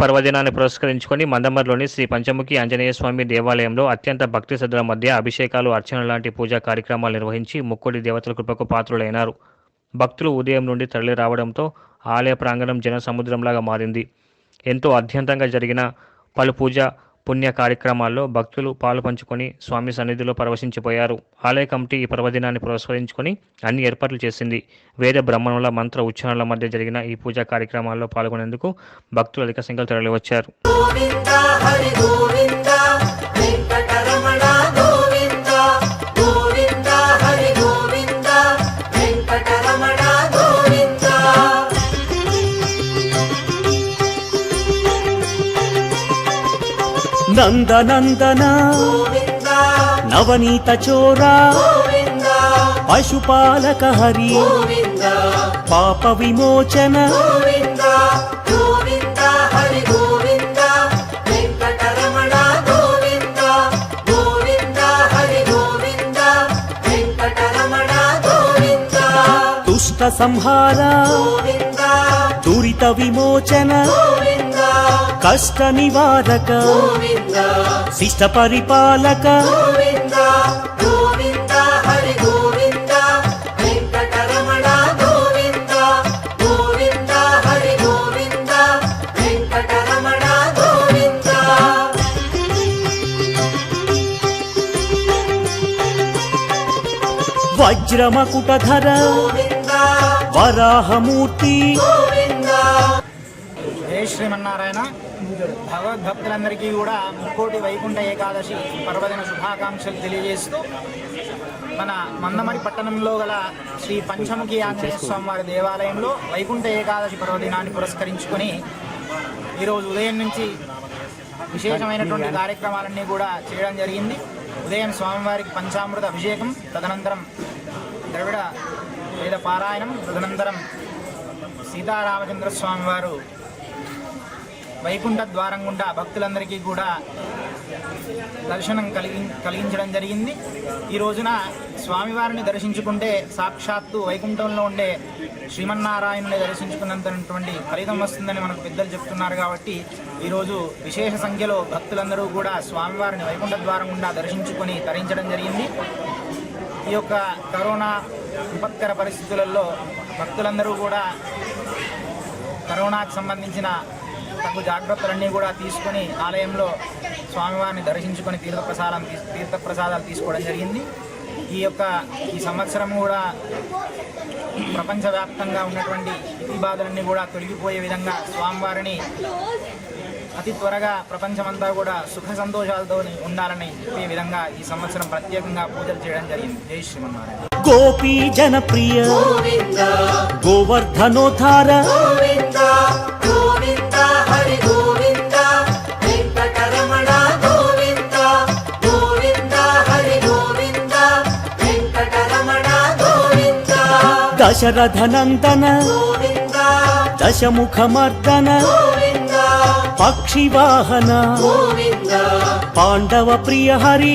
పర్వదినాన్ని పురస్కరించుకొని మందమర్లోని శ్రీ పంచముఖి ఆంజనేయ స్వామి దేవాలయంలో అత్యంత భక్తి శ్రద్ధల మధ్య అభిషేకాలు అర్చనలు లాంటి పూజా కార్యక్రమాలు నిర్వహించి ముక్కోడి దేవతల కృపకు పాత్రులైనారు. భక్తులు ఉదయం నుండి తరలి రావడంతో ఆలయ ప్రాంగణం జన సముద్రంలాగా మారింది. ఎంతో అత్యంతంగా జరిగిన పలు పూజ పుణ్య కార్యక్రమాల్లో భక్తులు పాలు పంచుకొని స్వామి సన్నిధిలో పరవశించిపోయారు. ఆలయ కమిటీ ఈ పర్వదినాన్ని పురస్కరించుకొని అన్ని ఏర్పాట్లు చేసింది. వేద బ్రహ్మణుల మంత్ర ఉచ్చారణల మధ్య జరిగిన ఈ పూజా కార్యక్రమాల్లో పాల్గొనేందుకు భక్తులు అధిక సంఖ్యలో తరలివచ్చారు. వెంకటరమణ నందనందన గోవింద నవనీత చోరా పశుపాలక హరి పాప విమోచన దుష్ట సంహార దురిత విమోచన గోవింద కష్ట నివారక శిష్ట పరిపాలక గోవింద గోవింద శ్రీమన్నారాయణ. భగవద్భక్తులందరికీ కూడా ముక్కోటి వైకుంఠ ఏకాదశి పర్వదిన శుభాకాంక్షలు తెలియజేస్తూ మన మందమరి పట్టణంలో గల శ్రీ పంచముఖి ఆంజనేయ స్వామివారి దేవాలయంలో వైకుంఠ ఏకాదశి పర్వదినాన్ని పురస్కరించుకొని ఈరోజు ఉదయం నుంచి విశేషమైనటువంటి కార్యక్రమాలన్నీ కూడా చేయడం జరిగింది. ఉదయం స్వామివారికి పంచామృత అభిషేకం తదనంతరం ద్రవిడ వేద పారాయణం తదనంతరం సీతారామచంద్ర స్వామివారు వైకుంఠ ద్వారం గుండా భక్తులందరికీ కూడా దర్శనం కలిగి కలిగించడం జరిగింది. ఈ రోజున స్వామివారిని దర్శించుకుంటే సాక్షాత్తు వైకుంఠంలో ఉండే శ్రీమన్నారాయణుని దర్శించుకున్నంతటువంటి ఫలితం వస్తుందని మనకు పెద్దలు చెప్తున్నారు కాబట్టి ఈరోజు విశేష సంఖ్యలో భక్తులందరూ కూడా స్వామివారిని వైకుంఠ ద్వారం గుండా దర్శించుకొని తరించడం జరిగింది. ఈ యొక్క కరోనా విపత్కర పరిస్థితులలో భక్తులందరూ కూడా కరోనాకు సంబంధించిన తగు జాగ్రత్తలన్నీ కూడా తీసుకొని ఆలయంలో స్వామివారిని దర్శించుకొని తీర్థప్రసాదం తీ- తీర్థప్రసాదాలు తీసుకోవడం జరిగింది. ఈ యొక్క ఈ సంవత్సరం కూడా ప్రపంచవ్యాప్తంగా ఉన్నటువంటి ఇతి బాధలన్నీ కూడా తొలగిపోయే విధంగా స్వామివారిని అతి త్వరగా ప్రపంచమంతా కూడా సుఖ సంతోషాలతో ఉండాలని చెప్పే విధంగా ఈ సంవత్సరం ప్రత్యేకంగా పూజలు చేయడం జరిగింది. జై శ్రీమన్నారాయణ. గోపీ జనప్రియ గోవింద హరి గోవింద వెంకటరమణ గోవింద గోవింద హరి గోవింద వెంకటరమణ గోవింద. దశరథ నందన గోవింద దశముఖమర్దన పక్షివాహన పాండవ ప్రియ హరి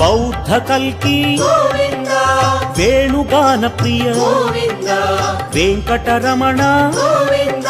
బౌద్ధ కల్కి. వేణుగాన ప్రియ. వెంకటరమణ. గోవింద.